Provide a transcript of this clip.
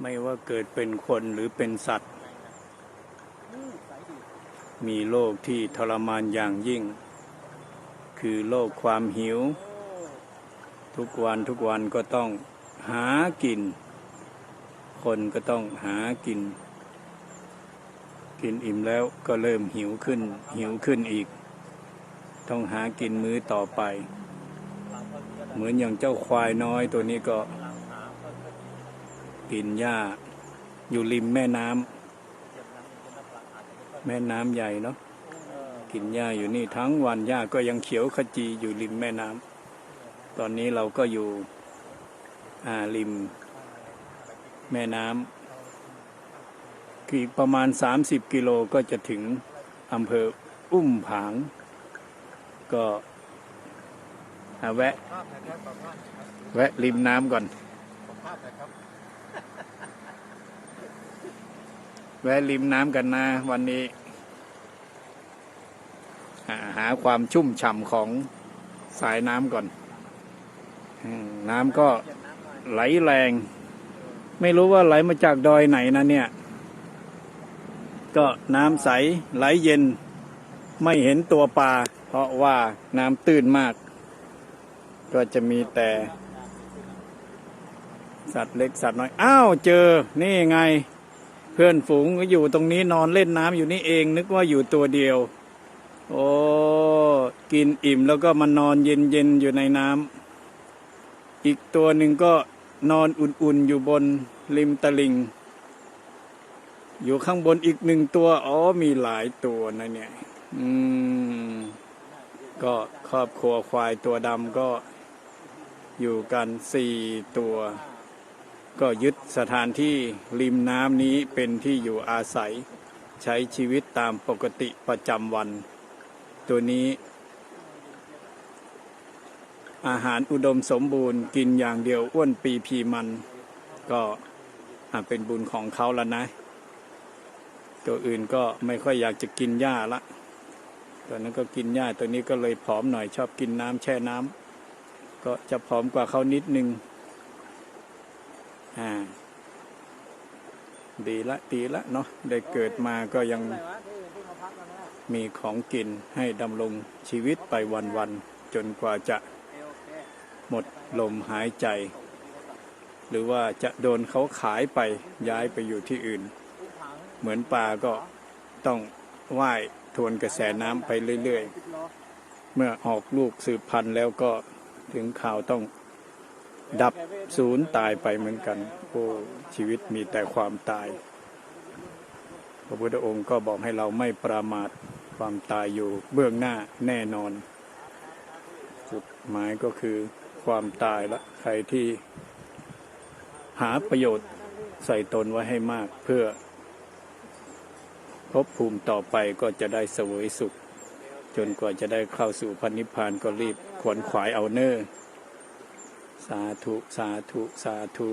ไม่ว่าเกิดเป็นคนหรือเป็นสัตว์ มีโรคที่ทรมานอย่างยิ่ง คือโรคความหิว ทุกวันทุกวันก็ต้องหากิน คนก็ต้องหากิน กินอิ่มแล้วก็เริ่มหิวขึ้น หิวขึ้นอีก ต้องหากินมื้อต่อไป เหมือนอย่างเจ้าควายน้อยตัวนี้ก็ กินหญ้า อยู่ริมแม่น้ำแม่น้ำใหญ่เนาะกินหญ้าอยู่นี่ทั้งวันหญ้าก็ยังเขียวขจีอยู่ริมแม่น้ำตอนนี้เราก็อยู่ริม แม่น้ำคือประมาณ 30 กิโลก็จะถึงอำเภออุ้มผาง ก็แวะ แวะริมน้ำก่อน ขอภาพนะครับ แวะริมน้ำกันนะวันนี้หาหาความชุ่มฉ่ำของสายน้ำก่อน น้ำก็ไหลแรง ไม่รู้ว่าไหลมาจากดอยไหนนะเนี่ย ก็น้ำใสไหลเย็น ไม่เห็นตัวปลาเพราะว่าน้ำตื้นมาก ก็จะมีแต่ สัตว์เล็กสัตว์น้อย อ้าว เจอ นี่ไง เพื่อนฝูงก็อยู่ตรงนี้นอนเล่นน้ำอยู่นี่เอง นึกว่าอยู่ตัวเดียว โอ้กินอิ่มแล้วก็มานอนเย็นๆอยู่ในน้ำอีกตัวหนึ่งก็นอนอุ่นๆอยู่บนริมตลิ่งอยู่ข้างบนอีกหนึ่งตัว อ๋อ มีหลายตัวนะเนี่ย อืม ก็ครอบครัวควายตัวดำก็อยู่กันสี่ตัว ก็ยึดสถานที่ริมน้ำนี้เป็นที่อยู่อาศัย ใช้ชีวิตตามปกติประจำวัน ตัวนี้ อาหารอุดมสมบูรณ์กินอย่างเดียวอ้วนปีพีมัน ก็เป็นบุญของเขาแล้วนะ ตัวอื่นก็ไม่ค่อยอยากจะกินหญ้าละตัวนั้นก็กินหญ้าตัวนี้ก็เลยผอมหน่อยชอบกินน้ำแช่น้ำก็จะผอมกว่าเขานิดนึง อ่าดีละดีละเนาะได้เกิดมาก็ยังมีของกินให้ดำรงชีวิตไปวันๆจนกว่าจะหมดลมหายใจ หรือว่าจะโดนเขาขายไปย้ายไปอยู่ที่อื่น เหมือนปลาก็ต้องว่ายทวนกระแสน้ำไปเรื่อยๆ เมื่อออกลูกสืบพันธุ์แล้วก็ถึงข่าวต้อง ดับศูนย์ตายไปเหมือนกันโอ้ชีวิตมีแต่ความตาย พระพุทธองค์ก็บอกให้เราไม่ประมาทความตายอยู่เบื้องหน้าแน่นอน จุดหมายก็คือความตายละใครที่หาประโยชน์ใส่ตนไว้ให้มากเพื่อภพภูมิต่อไปก็จะได้เสวยสุข จนกว่าจะได้เข้าสู่พันนิพพานก็รีบขวนขวายเอาเนอร์ สาธุ สาธุ สาธุ